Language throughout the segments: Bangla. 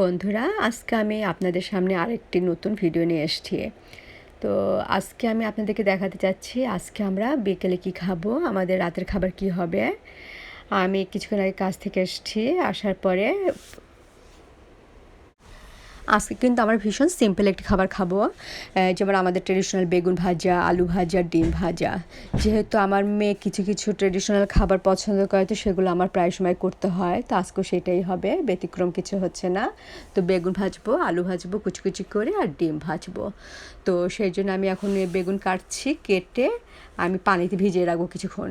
বন্ধুরা, আজকে আমি আপনাদের সামনে আরেকটি নতুন ভিডিও নিয়ে এসেছি। তো আজকে আমি আপনাদেরকে দেখাতে চাচ্ছি, আজকে আমরা বিকেলে কি খাব, আমাদের রাতের খাবার কি হবে। আমি কিছুক্ষণ আগে কাজ থেকে এসেছি, আসার পরে আজকে কিন্তু আমার ভীষণ সিম্পল একটি খাবার খাব। যেমন আমাদের ট্রেডিশনাল বেগুন ভাজা, আলু ভাজা, ডিম ভাজা। যেহেতু আমার মেয়ে কিছু কিছু ট্রেডিশনাল খাবার পছন্দ করে, তো সেগুলো আমার প্রায় সময় করতে হয়। তো আজকেও সেটাই হবে, ব্যতিক্রম কিছু হচ্ছে না। তো বেগুন ভাজবো, আলু ভাজবো, কুচি কুচি করে আর ডিম ভাজবো। তো সেই জন্য আমি এখন বেগুন কাটছি, কেটে আমি পানিতে ভিজিয়ে রাখব কিছুক্ষণ।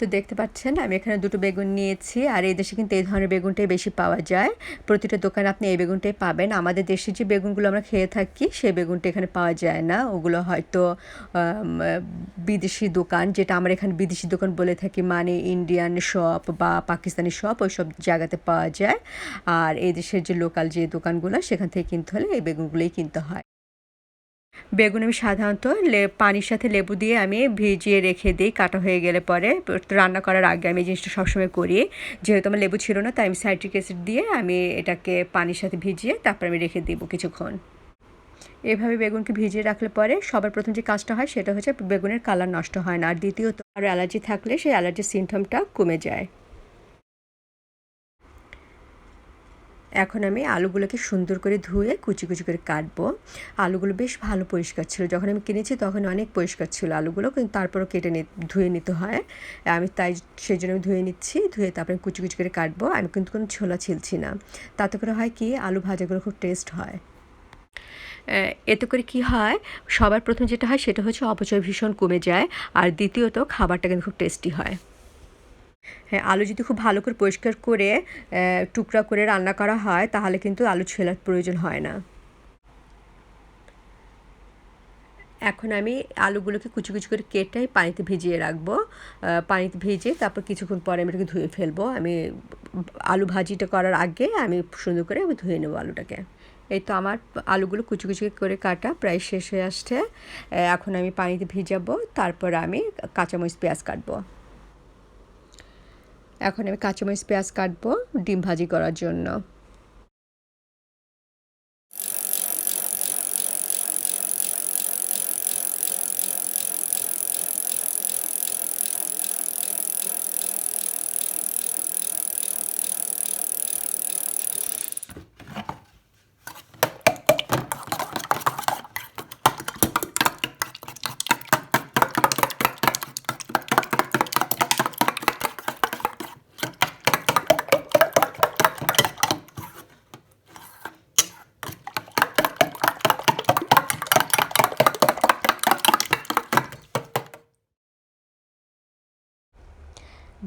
তো দেখতে পাচ্ছেন, আমি এখানে দুটো বেগুন নিয়েছি। আর এই দেশে কিন্তু এই ধরনের বেগুনটাই বেশি পাওয়া যায়। প্রতিটা দোকানে আপনি এই বেগুনটাই পাবেন। আমাদের দেশে যে বেগুনগুলো আমরা খেয়ে থাকি, সেই বেগুনটা এখানে পাওয়া যায় না। ওগুলো হয়তো বিদেশি দোকান, যেটা আমরা এখানে বিদেশি দোকান বলে থাকি মানে ইন্ডিয়ান শপ বা পাকিস্তানি শপ ওই সব জায়গাতে পাওয়া যায়। আর এই দেশের যে লোকাল যে দোকানগুলো, সেখান থেকে কিনতে হলে এই বেগুনগুলোই কিনতে হয়। বেগুন আমি সাধারণত পানির সাথে লেবু দিয়ে আমি ভিজিয়ে রেখে দিই, কাটা হয়ে গেলে পরে রান্না করার আগে আমি এই জিনিসটা সবসময় করি। যেহেতু আমার লেবু ছিল না, তাই আমি সাইট্রিক অ্যাসিড দিয়ে আমি এটাকে পানির সাথে ভিজিয়ে তারপর আমি রেখে দিব কিছুক্ষণ। এভাবে বেগুনকে ভিজিয়ে রাখলে পরে সবার প্রথম যে কাজটা হয় সেটা হচ্ছে বেগুনের কালার নষ্ট হয় না। আর দ্বিতীয়ত আর অ্যালার্জি থাকলে সেই অ্যালার্জির সিমটমটা কমে যায়। এখন আমি আলুগুলোকে সুন্দর করে ধুয়ে কুচি কুচি করে কাটবো। আলুগুলো বেশ ভালো পরিষ্কার ছিল। যখন আমি কিনেছি তখন অনেক পরিষ্কার ছিল আলুগুলো, কিন্তু তারপরও কেটে নি, ধুয়ে নিতে হয়। আমি তাই সেই জন্য আমি ধুয়ে নিচ্ছি, ধুয়ে তারপরে কুচি কুচি করে কাটবো। আমি কিন্তু কোনো ছোলা ছিলছি না। তাতে করে হয় কি, আলু ভাজাগুলো খুব টেস্ট হয়। এতে করে কি হয়, সবার প্রথম যেটা হয় সেটা হচ্ছে অপচয় ভীষণ কমে যায়। আর দ্বিতীয়ত, খাবারটা কিন্তু খুব টেস্টি হয়। হ্যাঁ আলু যদি খুব ভালো করে পরিষ্কার করে টুকরা করে রান্না করা হয়, তাহলে কিন্তু আলু ছেলার প্রয়োজন হয় না। এখন আমি আলুগুলোকে কুচি কুচি করে কেটে পানিতে ভিজিয়ে রাখব। পানিতে ভিজিয়ে তারপর কিছুক্ষণ পরে আমি এটাকে ধুয়ে ফেলব। আমি আলু ভাজিটা করার আগে আমি সুন্দর করে আমি ধুয়ে নেব আলুটাকে। এই তো আমার আলুগুলো কুচি কুচি করে কাটা প্রায় শেষ হয়ে আসছে। এখন আমি পানিতে ভিজাবো, তারপর আমি কাঁচামরিচ, পেঁয়াজ কাটবো। এখন আমি কাঁচামরিচ পেঁয়াজ কাটবো ডিম ভাজি করার জন্য।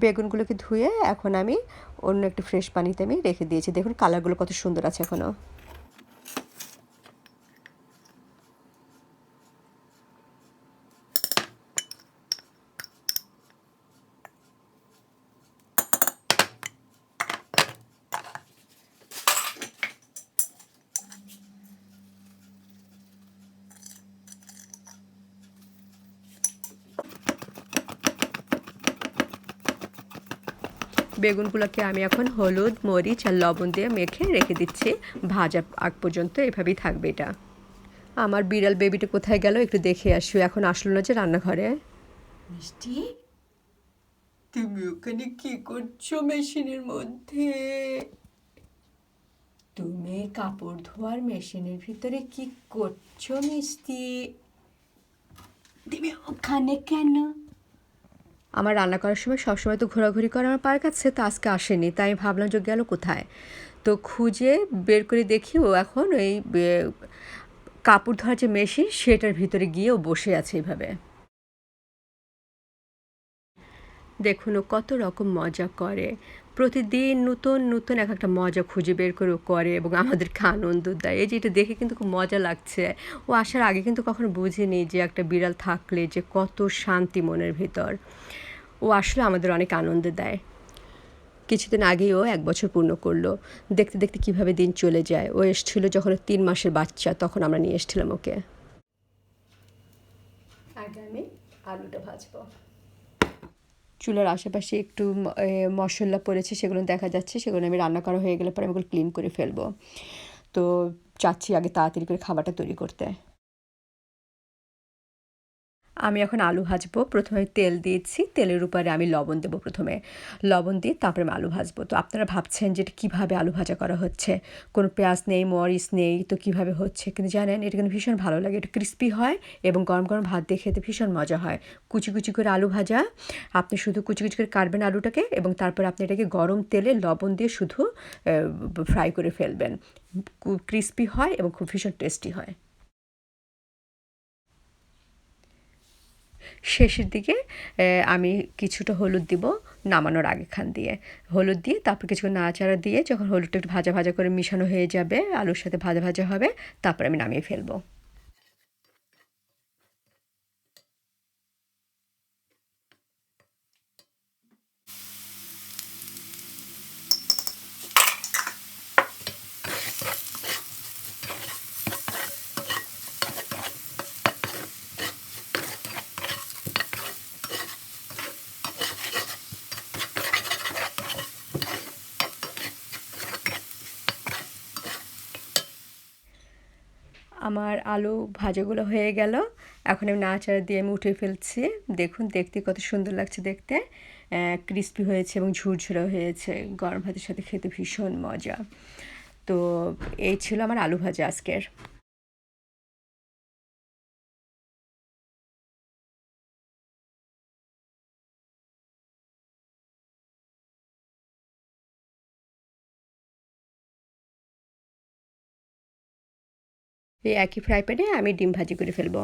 বেগুনগুলোকে ধুয়ে এখন আমি অন্য একটু ফ্রেশ পানিতে আমি রেখে দিয়েছি। দেখুন কালারগুলো কত সুন্দর আছে এখনও বেগুনগুলোকে আমি এখন হলুদ, মরিচ আর লবণ দিয়ে মেখে রেখে দিচ্ছি। ভাজা আগ পর্যন্ত এভাবেই থাকবে এটা। আমার বিড়াল বেবিটা কোথায় গেল একটু দেখে আসি। এখন আসলো না যে রান্নাঘরে? মিষ্টি, তুমি ওখানে কি করছ মেশিনের মধ্যে? তুমি কাপড় ধোয়ার মেশিনের ভিতরে কি করছ মিষ্টি? তুমি ওখানে কেন আমার রান্না করার সময় সবসময় তো ঘোরাঘুরি করে আমার পার কাছে, তো আজকে আসেনি, তাই আমি ভাবলাম যে গেল কোথায়? তো খুঁজে বের করে দেখি ও এখন ওই কাপড় ধোয়ার যে মেশিন সেটার ভিতরে গিয়ে ও বসে আছে এইভাবে দেখুন ও কত রকম মজা করে। প্রতিদিন নতুন নতুন এক একটা মজা খুঁজে বের করে করে এবং আমাদেরকে আনন্দ দেয়। এই যে এটা দেখে কিন্তু খুব মজা লাগছে। ও আসার আগে কিন্তু কখনো বুঝিনি যে একটা বিড়াল থাকলে যে কত শান্তি মনের ভিতর। ও আসলে আমাদের অনেক আনন্দ দেয়। কিছুদিন আগেই ও এক বছর পূর্ণ করল। দেখতে দেখতে কীভাবে দিন চলে যায়। ও এসেছিল যখন তিন মাসের বাচ্চা, তখন আমরা নিয়ে এসেছিলাম ওকে। আগে আমি আলুটা ভাজবো। চুলার আশেপাশে একটু মশলা পড়েছে, সেগুলো দেখা যাচ্ছে, সেগুলো আমি রান্না করা হয়ে গেলে পরে আমি ক্লিন করে ফেলব। তো চাচ্ছি আগে তাড়াতাড়ি করে খাবারটা তৈরি করতে। আমি এখন আলু ভাজবো। প্রথমে তেল দিয়েছি, তেলের উপরে আমি লবণ দেবো প্রথমে। লবণ দিয়ে তারপরে আমি আলু ভাজবো। তো আপনারা ভাবছেন যে এটা কীভাবে আলু ভাজা করা হচ্ছে? কোনো পেঁয়াজ নেই, মরিচ নেই, তো কীভাবে হচ্ছে? কিন্তু জানেন, এটা কিন্তু ভীষণ ভালো লাগে। এটা ক্রিস্পি হয় এবং গরম গরম ভাত দিয়ে খেতে ভীষণ মজা হয়। কুচি কুচি করে আলু ভাজা, আপনি শুধু কুচি কুচি করে কাটবেন আলুটাকে এবং তারপর আপনি এটাকে গরম তেলে লবণ দিয়ে শুধু ফ্রাই করে ফেলবেন। ক্রিস্পি হয় এবং খুব ভীষণ টেস্টি হয়। শেষের দিকে আমি কিছুটা হলুদ দিব নামানোর আগেখান দিয়ে। হলুদ দিয়ে তারপর কিছুক্ষণ নাড়াচাড়া দিয়ে যখন হলুদটা একটু ভাজা ভাজা করে মিশানো হয়ে যাবে, আলুর সাথে ভাজা ভাজা হবে, তারপর আমি নামিয়ে ফেলব। আমার আলু ভাজাগুলো হয়ে গেল। এখন আমি নাড়াচাড়া দিয়ে আমি উঠে ফেলছি। দেখুন, দেখতে কত সুন্দর লাগছে দেখতে। ক্রিস্পি হয়েছে এবং ঝুরঝুরা হয়েছে। গরম ভাতের সাথে খেতে ভীষণ মজা। তো এই ছিল আমার আলু ভাজা আজকের। এই একই ফ্রাই প্যানে আমি ডিম ভাজি করে ফেলব।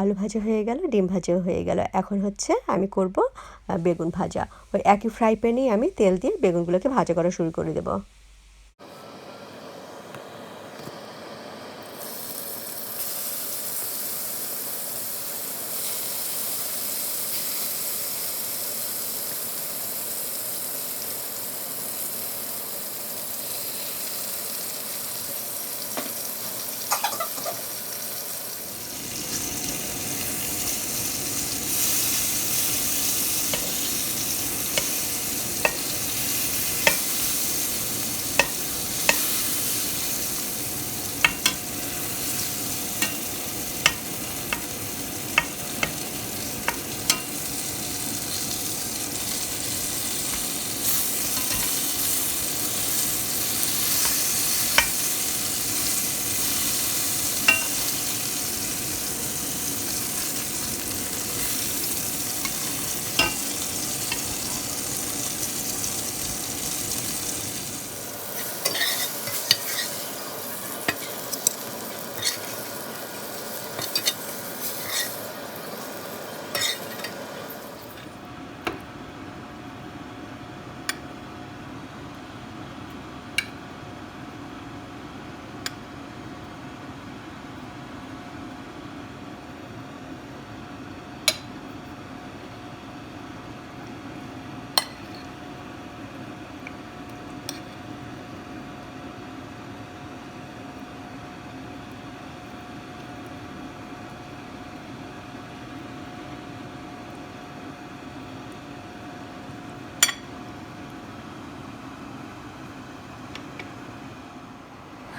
আলু ভাজা হয়ে গেল, ডিম ভাজাও হয়ে গেল। এখন হচ্ছে আমি করব বেগুন ভাজা। ওই একই ফ্রাই প্যানেই আমি তেল দিয়ে বেগুনগুলোকে ভাজা করা শুরু করে দেবো।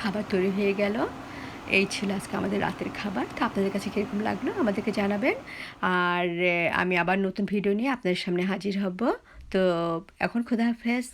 খাবার তৈরি হয়ে গেল। এই ছিল আজকে আমাদের রাতের খাবার। তো আপনাদের কাছে কীরকম লাগল আমাদেরকে জানাবেন। আর আমি আবার নতুন ভিডিও নিয়ে আপনাদের সামনে হাজির হব। তো এখন খুদা হাফেজ।